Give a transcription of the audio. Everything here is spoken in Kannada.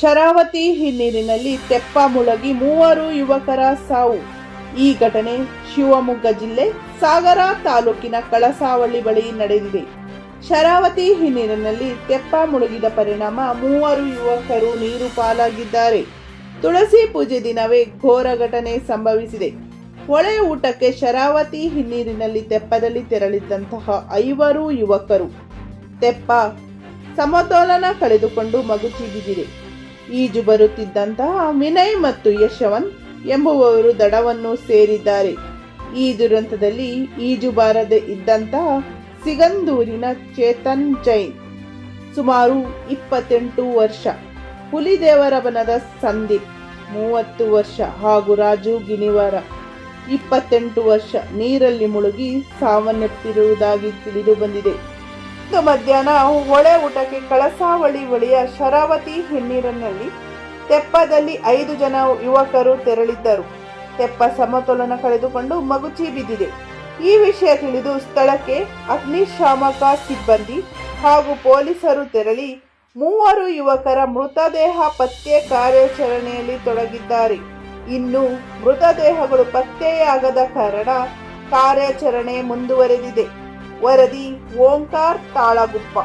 ಶರಾವತಿ ಹಿನ್ನೀರಿನಲ್ಲಿ ತೆಪ್ಪ ಮುಳುಗಿ ಮೂವರು ಯುವಕರ ಸಾವು. ಈ ಘಟನೆ ಶಿವಮೊಗ್ಗ ಜಿಲ್ಲೆ ಸಾಗರ ತಾಲೂಕಿನ ಕಳಸಾವಳ್ಳಿ ಬಳಿ ನಡೆದಿದೆ. ಶರಾವತಿ ಹಿನ್ನೀರಿನಲ್ಲಿ ತೆಪ್ಪ ಮುಳುಗಿದ ಪರಿಣಾಮ ಮೂವರು ಯುವಕರು ನೀರು ಪಾಲಾಗಿದ್ದಾರೆ. ತುಳಸಿ ಪೂಜೆ ದಿನವೇ ಘೋರ ಘಟನೆ ಸಂಭವಿಸಿದೆ. ಹೊಳೆ ಊಟಕ್ಕೆ ಶರಾವತಿ ಹಿನ್ನೀರಿನಲ್ಲಿ ತೆಪ್ಪದಲ್ಲಿ ತೆರಳಿದ್ದಂತಹ ಐವರು ಯುವಕರು. ತೆಪ್ಪ ಸಮತೋಲನ ಕಳೆದುಕೊಂಡು ಮಗುಚಿ ಬಿದ್ದಿದೆ ಈಜು ಬರುತ್ತಿದ್ದಂತಹ ವಿನಯ್ ಮತ್ತು ಯಶವಂತ್ ಎಂಬುವವರು ದಡವನ್ನು ಸೇರಿದ್ದಾರೆ. ಈ ದುರಂತದಲ್ಲಿ ಈಜು ಬಾರದೆ ಇದ್ದಂತಹ ಸಿಗಂದೂರಿನ ಚೇತನ್ ಜೈನ್ ಸುಮಾರು ಇಪ್ಪತ್ತೆಂಟು ವರ್ಷ ಹುಲಿದೇವರವನದ ಸಂದೀಪ್ ಮೂವತ್ತು ವರ್ಷ ಹಾಗೂ ರಾಜು ಗಿನಿವಾರ ಇಪ್ಪತ್ತೆಂಟು ವರ್ಷ ನೀರಲ್ಲಿ ಮುಳುಗಿ ಸಾವನ್ನಪ್ಪಿರುವುದಾಗಿ ತಿಳಿದು ಬಂದಿದೆ. ಇಂದು ಮಧ್ಯಾಹ್ನ ಹೊಳೆ ಊಟಕ್ಕೆ ಕಳಸಾವಳಿ ಬಳಿಯ ಶರಾವತಿ ಹಿನ್ನೀರಿನಲ್ಲಿ ತೆಪ್ಪದಲ್ಲಿ ಐದು ಜನ ಯುವಕರು ತೆರಳಿದ್ದರು. ತೆಪ್ಪ ಸಮತೋಲನ ಕಳೆದುಕೊಂಡು ಮಗುಚಿ ಬಿದ್ದಿದೆ. ಈ ವಿಷಯ ತಿಳಿದು ಸ್ಥಳಕ್ಕೆ ಅಗ್ನಿಶಾಮಕ ಸಿಬ್ಬಂದಿ ಹಾಗೂ ಪೊಲೀಸರು ತೆರಳಿ ಮೂವರು ಯುವಕರ ಮೃತದೇಹ ಪತ್ತೆ ಕಾರ್ಯಾಚರಣೆಯಲ್ಲಿ ತೊಡಗಿದ್ದಾರೆ. ಇನ್ನು ಮೃತದೇಹಗಳು ಪತ್ತೆಯಾಗದ ಕಾರಣ ಕಾರ್ಯಾಚರಣೆ ಮುಂದುವರೆದಿದೆ. ವರದಿ ಓಂಕಾರ್ ತಾಳಗುಪ್ಪ